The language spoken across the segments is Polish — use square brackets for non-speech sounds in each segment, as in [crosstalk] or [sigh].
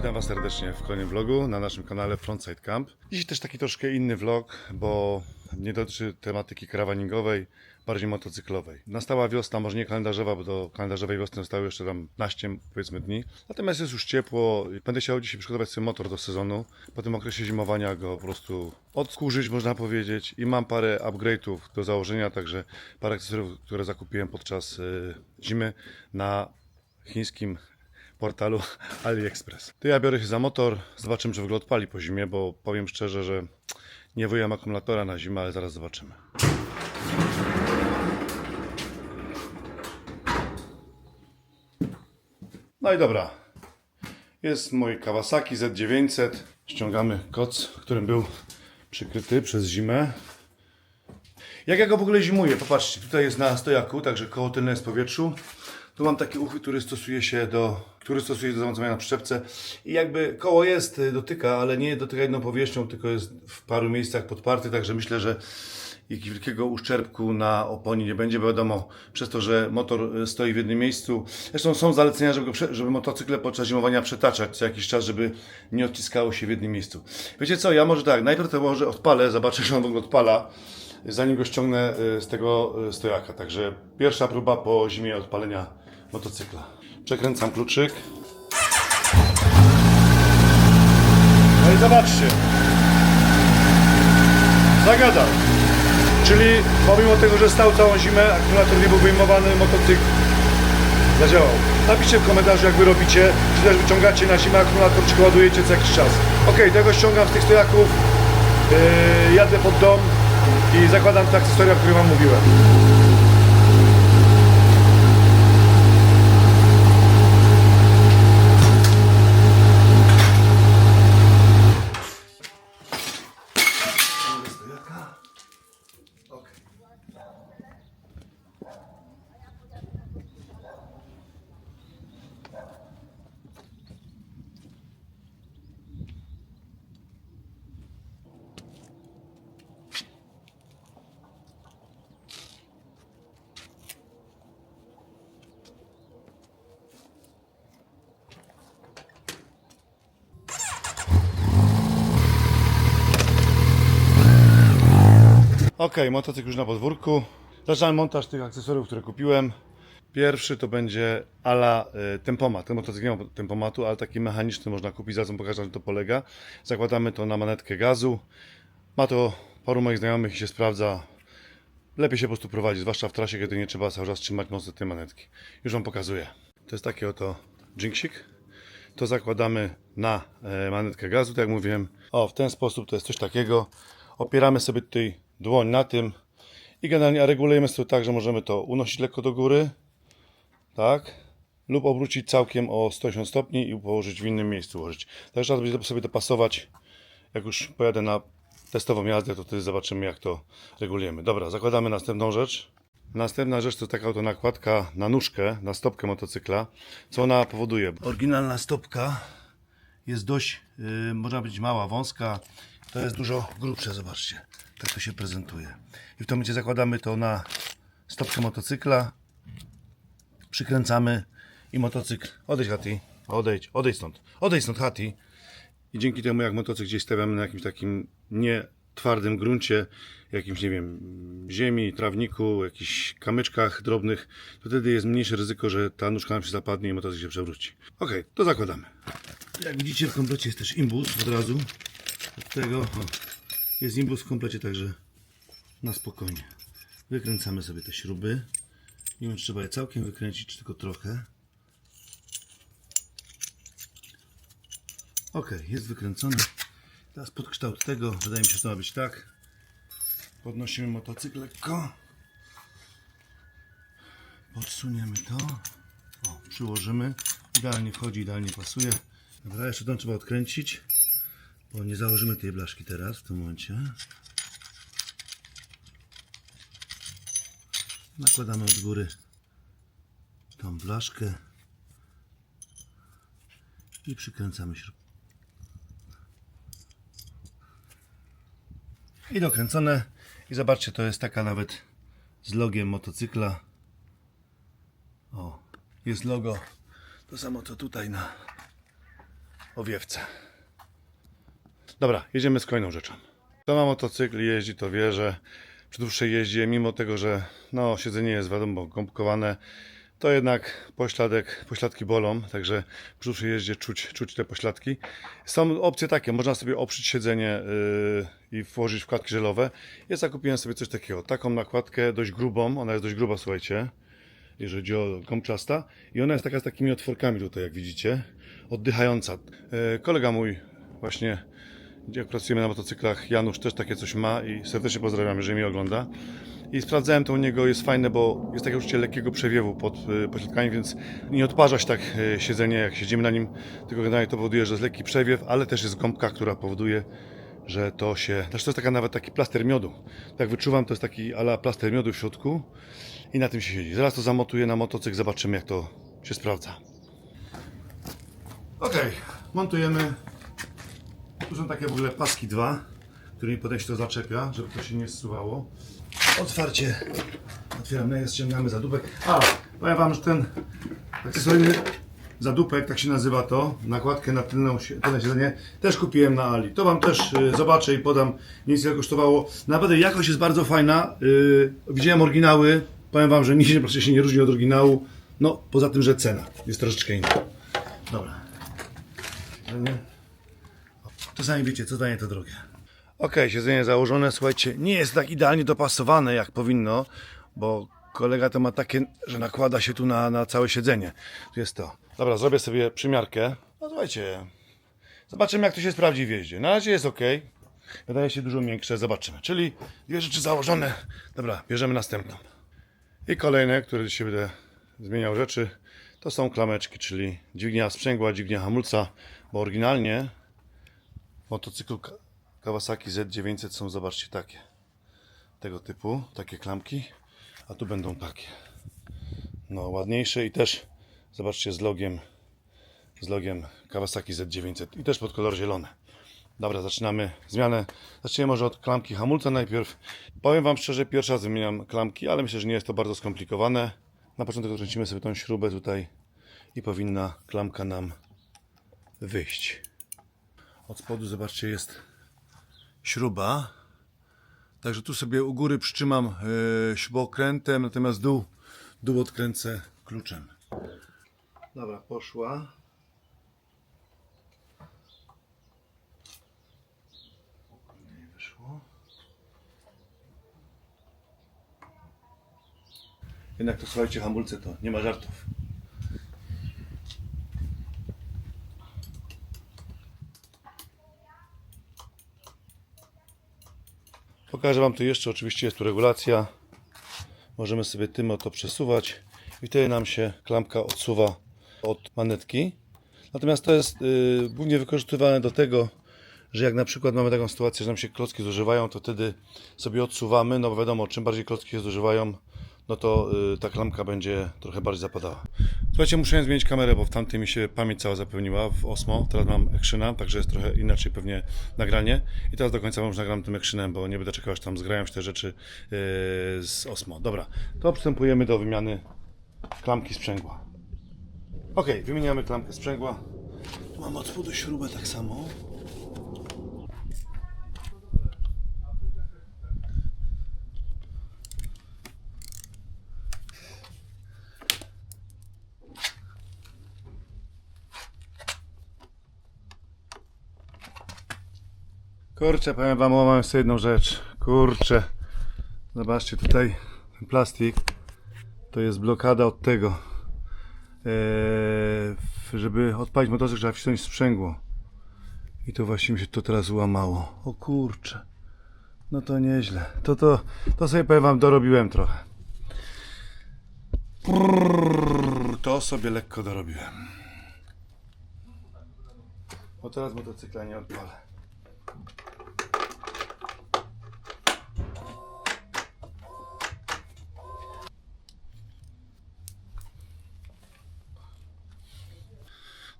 witam Was serdecznie w kolejnym vlogu na naszym kanale Frontside Camp. Dziś też taki troszkę inny vlog, bo nie dotyczy tematyki karawaningowej, bardziej motocyklowej. Nastała wiosna, może nie kalendarzowa, bo do kalendarzowej wiosny zostało jeszcze tam naście, powiedzmy, dni. Natomiast jest już ciepło. Będę chciał dzisiaj przygotować sobie motor do sezonu. Po tym okresie zimowania go po prostu odkurzyć, można powiedzieć. I mam parę upgrade'ów do założenia, także parę akcesoriów, które zakupiłem podczas y, zimy na chińskim portalu [laughs] AliExpress. To ja biorę się za motor, zobaczymy czy w ogóle odpali po zimie, bo powiem szczerze, że nie wyjąłem akumulatora na zimę, ale zaraz zobaczymy. No i dobra. Jest mój Kawasaki Z900. Ściągamy koc, którym był przykryty przez zimę. Jak ja go w ogóle zimuję? Popatrzcie, tutaj jest na stojaku, także koło tylne jest w powietrzu. Tu mam taki uchwyt, który stosuje się do, który stosuje się do zamocowania na przyczepce. I jakby koło jest, y, dotyka, ale nie dotyka jedną powierzchnią, tylko jest w paru miejscach podparty, także myślę, że jakiegoś wielkiego uszczerbku na oponie nie będzie, bo wiadomo, przez to, że motor y, stoi w jednym miejscu. Zresztą są zalecenia, żeby, żeby motocykle podczas zimowania przetaczać co jakiś czas, żeby nie odciskało się w jednym miejscu. Wiecie co, ja może tak, najpierw to może odpalę, zobaczę, że on w ogóle odpala, zanim go ściągnę y, z tego stojaka. Także pierwsza próba po zimie odpalenia motocykla. Przekręcam kluczyk. No i zobaczcie. Zagadał. Czyli pomimo tego, że stał całą zimę, akumulator nie był wyjmowany, motocykl zadziałał. Napiszcie w komentarzu, jak wy robicie, czy też wyciągacie na zimę akumulator, czy ładujecie co jakiś czas. Ok, tego ściągam z tych stojaków, yy, jadę pod dom i zakładam te akcesoria, o których wam mówiłem. Ok, motocykl już na podwórku. Zaczynam montaż tych akcesoriów, które kupiłem. Pierwszy to będzie ala y, tempomat. Ten motocykl nie ma tempomatu, ale taki mechaniczny można kupić. Zaraz pokażę, na to polega. Zakładamy to na manetkę gazu. Ma to paru moich znajomych i się sprawdza. Lepiej się po prostu prowadzi, zwłaszcza w trasie, kiedy nie trzeba cały czas trzymać mocno tej manetki. Już wam pokazuję. To jest taki oto dżinksik. To zakładamy na e, manetkę gazu, tak jak mówiłem. O, w ten sposób to jest coś takiego. Opieramy sobie tutaj dłoń na tym i generalnie regulujemy sobie tak, że możemy to unosić lekko do góry, tak, lub obrócić całkiem o 180 stopni i położyć w innym miejscu ułożyć. Także trzeba będzie sobie dopasować. Jak już pojadę na testową jazdę, to wtedy zobaczymy jak to regulujemy. Dobra, zakładamy następną rzecz. Następna rzecz to taka oto nakładka na nóżkę, na stopkę motocykla. Co ona powoduje? Oryginalna stopka jest dość, yy, można być mała, wąska. To jest dużo grubsze, zobaczcie. Tak to się prezentuje. I w tym momencie zakładamy to na stopkę motocykla. Przykręcamy i motocykl. Odejdź Hati. Odejdź, odejdź stąd. Odejdź stąd Hati. I dzięki temu, jak motocykl gdzieś stawiamy na jakimś takim nie twardym gruncie, jakimś, nie wiem, ziemi, trawniku, jakichś kamyczkach drobnych, to wtedy jest mniejsze ryzyko, że ta nóżka nam się zapadnie i motocykl się przewróci. Ok, to zakładamy. Jak widzicie, w komplecie jest też imbus od razu. Od tego o, jest imbus w komplecie, także na spokojnie. Wykręcamy sobie te śruby. Nie wiem, czy trzeba je całkiem wykręcić, czy tylko trochę. Ok, jest wykręcony. Teraz pod kształt tego, wydaje mi się, że to ma być tak. Podnosimy motocykl lekko. Podsuniemy to. O, przyłożymy. Idealnie wchodzi, idealnie pasuje. Dobra, jeszcze tą trzeba odkręcić, bo nie założymy tej blaszki teraz, w tym momencie. Nakładamy od góry tą blaszkę i przykręcamy śrubkę. I dokręcone. I zobaczcie, to jest taka nawet z logiem motocykla. O, jest logo. To samo co tutaj na owiewce. Dobra, jedziemy z kolejną rzeczą. Kto ma motocykl jeździ, to wie, że przy dłuższej jeździe, mimo tego, że no, siedzenie jest wiadomo gąbkowane, to jednak pośladek, pośladki bolą, także przy dłuższej jeździe czuć, czuć te pośladki. Są opcje takie, można sobie oprzeć siedzenie yy, i włożyć wkładki żelowe. Ja zakupiłem sobie coś takiego, taką nakładkę dość grubą, ona jest dość gruba, słuchajcie, jeżeli chodzi o gąbczasta i ona jest taka z takimi otworkami tutaj, jak widzicie, oddychająca. Yy, kolega mój właśnie gdzie pracujemy na motocyklach, Janusz też takie coś ma i serdecznie pozdrawiam, jeżeli mnie ogląda. I sprawdzałem to u niego, jest fajne, bo jest takie uczucie lekkiego przewiewu pod y, pośladkami, więc nie odparza się tak y, siedzenie, jak siedzimy na nim, tylko generalnie to powoduje, że jest lekki przewiew, ale też jest gąbka, która powoduje, że to się... Znaczy to jest taka nawet taki plaster miodu. Tak wyczuwam, to jest taki ala plaster miodu w środku i na tym się siedzi. Zaraz to zamontuję na motocykl, zobaczymy jak to się sprawdza. Okej, montujemy tu są takie w ogóle paski dwa, którymi potem się to zaczepia, żeby to się nie zsuwało. Otwarcie. Otwieramy, ściągamy zadupek. A, powiem Wam, że ten akcesoryjny zadupek, tak się nazywa to, nakładkę na tylną, tylne siedzenie, też kupiłem na Ali. To Wam też y, zobaczę i podam, nic ile kosztowało. Naprawdę jakość jest bardzo fajna. Y, widziałem oryginały, powiem Wam, że nic się praktycznie nie różni od oryginału. No, poza tym, że cena jest troszeczkę inna. Dobra. To sami wiecie, co daje to drogie. Ok, siedzenie założone, słuchajcie, nie jest tak idealnie dopasowane jak powinno, bo kolega to ma takie, że nakłada się tu na, na całe siedzenie. Tu jest to. Dobra, zrobię sobie przymiarkę. No słuchajcie, zobaczymy jak to się sprawdzi w jeździe. Na razie jest ok. Wydaje się dużo większe, zobaczymy. Czyli dwie rzeczy założone. Dobra, bierzemy następną. I kolejne, które dzisiaj będę zmieniał rzeczy, to są klameczki, czyli dźwignia sprzęgła, dźwignia hamulca, bo oryginalnie Ka- Kawasaki Z900 są, zobaczcie, takie. Tego typu, takie klamki, a tu będą takie. No, ładniejsze i też, zobaczcie, z logiem, z logiem Kawasaki Z900 i też pod kolor zielony. Dobra, zaczynamy zmianę. Zaczniemy może od klamki hamulca najpierw. Powiem Wam szczerze, pierwszy raz wymieniam klamki, ale myślę, że nie jest to bardzo skomplikowane. Na początek odkręcimy sobie tą śrubę tutaj i powinna klamka nam wyjść. Od spodu, zobaczcie, jest śruba. Także tu sobie u góry przytrzymam yy, śrubokrętem, natomiast dół, dół odkręcę kluczem. Dobra, poszła. Nie wyszło. Jednak to słuchajcie, hamulce to nie ma żartów. Pokażę Wam tu jeszcze, oczywiście jest tu regulacja. Możemy sobie tym oto przesuwać i wtedy nam się klamka odsuwa od manetki. Natomiast to jest y, głównie wykorzystywane do tego, że jak na przykład mamy taką sytuację, że nam się klocki zużywają, to wtedy sobie odsuwamy, no bo wiadomo, czym bardziej klocki się zużywają, no to y, ta klamka będzie trochę bardziej zapadała. Słuchajcie, muszę zmienić kamerę, bo w tamtej mi się pamięć cała zapełniła w Osmo. Teraz mam Actiona, także jest trochę inaczej pewnie nagranie. I teraz do końca już nagram tym Actionem, bo nie będę czekał, aż tam zgrają się te rzeczy yy, z Osmo. Dobra, to przystępujemy do wymiany klamki sprzęgła. Ok, wymieniamy klamkę sprzęgła. Tu mam od spodu śrubę tak samo. Kurczę, powiem wam, mam jeszcze jedną rzecz. Kurczę. Zobaczcie tutaj ten plastik. To jest blokada od tego. Eee, żeby odpalić motocykl, trzeba wcisnąć sprzęgło. I to właśnie mi się to teraz łamało. O kurczę. No to nieźle. To, to, to sobie powiem wam, dorobiłem trochę. Prrr, To sobie lekko dorobiłem. Bo teraz motocykla nie odpalę.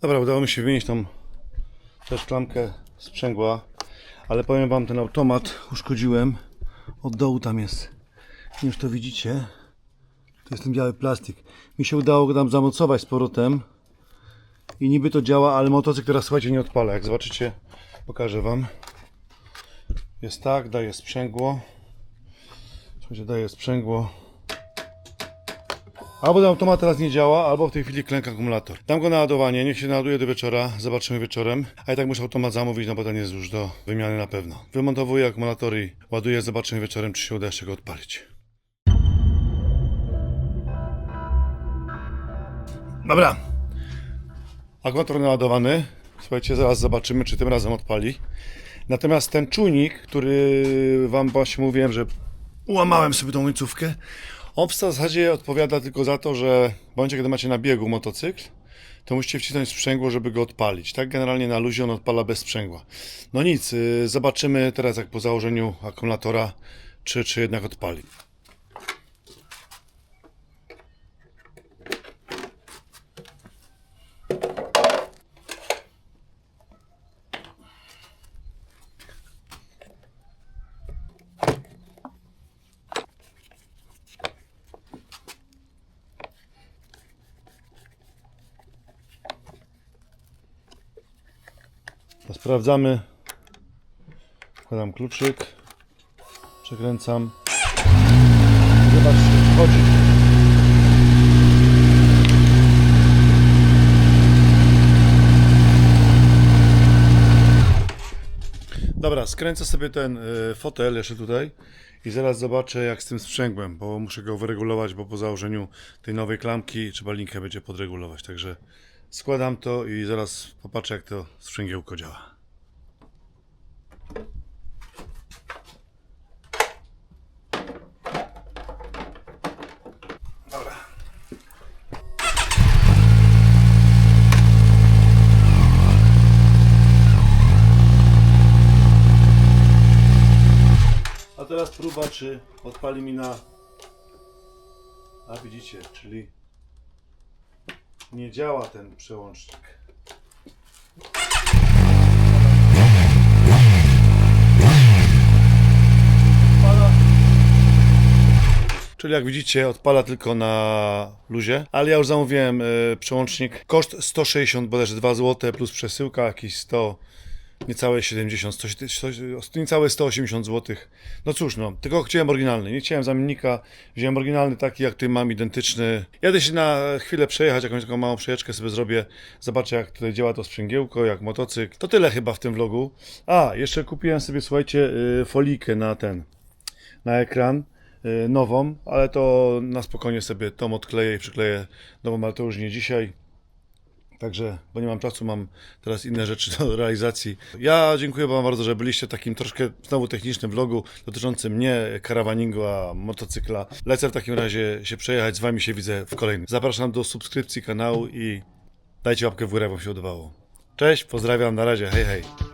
Dobra, udało mi się wynieść tą też klamkę sprzęgła, ale powiem wam, ten automat uszkodziłem. Od dołu tam jest. Nie czy to widzicie. To jest ten biały plastik. Mi się udało go tam zamocować z powrotem. i niby to działa, ale motocykl teraz słuchajcie nie odpala. Jak zobaczycie, pokażę wam. Jest tak, daje sprzęgło. Słuchajcie, daje sprzęgło. Albo ten automat teraz nie działa, albo w tej chwili klęka akumulator. Dam go na ładowanie, niech się naładuje do wieczora, zobaczymy wieczorem. A i tak muszę automat zamówić, no bo ten jest już do wymiany na pewno. Wymontowuję akumulator i ładuję, zobaczymy wieczorem, czy się uda jeszcze go odpalić. Dobra. Akumulator naładowany. Słuchajcie, zaraz zobaczymy, czy tym razem odpali. Natomiast ten czujnik, który Wam właśnie mówiłem, że ułamałem sobie tą łańcówkę, on w zasadzie odpowiada tylko za to, że w momencie, kiedy macie na biegu motocykl, to musicie wcisnąć sprzęgło, żeby go odpalić. Tak generalnie na luzie on odpala bez sprzęgła. No nic, yy, zobaczymy teraz jak po założeniu akumulatora, czy, czy jednak odpali. Sprawdzamy. Wkładam kluczyk. Przekręcam. Zobaczcie, chodzi. Dobra, skręcę sobie ten y, fotel jeszcze tutaj i zaraz zobaczę jak z tym sprzęgłem, bo muszę go wyregulować, bo po założeniu tej nowej klamki trzeba linkę będzie podregulować, także składam to i zaraz popatrzę jak to sprzęgiełko działa. Teraz próba, czy odpali mi na. A widzicie, czyli nie działa ten przełącznik. Czyli jak widzicie, odpala tylko na luzie, ale ja już zamówiłem y, przełącznik. Koszt 160 bodajże 2 zł plus przesyłka jakieś 100, niecałe 70, 100, 100, niecałe 180 zł. No cóż, no, tylko chciałem oryginalny. Nie chciałem zamiennika, wziąłem oryginalny taki, jak tutaj mam, identyczny. Jadę się na chwilę przejechać, jakąś taką małą przejażdżkę sobie zrobię. Zobaczę, jak tutaj działa to sprzęgiełko, jak motocykl. To tyle chyba w tym vlogu. A, jeszcze kupiłem sobie, słuchajcie, y, folikę na ten, na ekran y, nową, ale to na spokojnie sobie tą odkleję i przykleję nową, ale to już nie dzisiaj. Także, bo nie mam czasu, mam teraz inne rzeczy do realizacji. Ja dziękuję Wam bardzo, że byliście takim troszkę znowu technicznym vlogu dotyczącym nie karawaningu, a motocykla. Lecę w takim razie się przejechać, z Wami się widzę w kolejnym. Zapraszam do subskrypcji kanału i dajcie łapkę w górę, jak Wam się udawało. Cześć, pozdrawiam, na razie, hej hej.